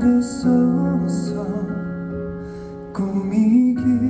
그 속에서 꾸미기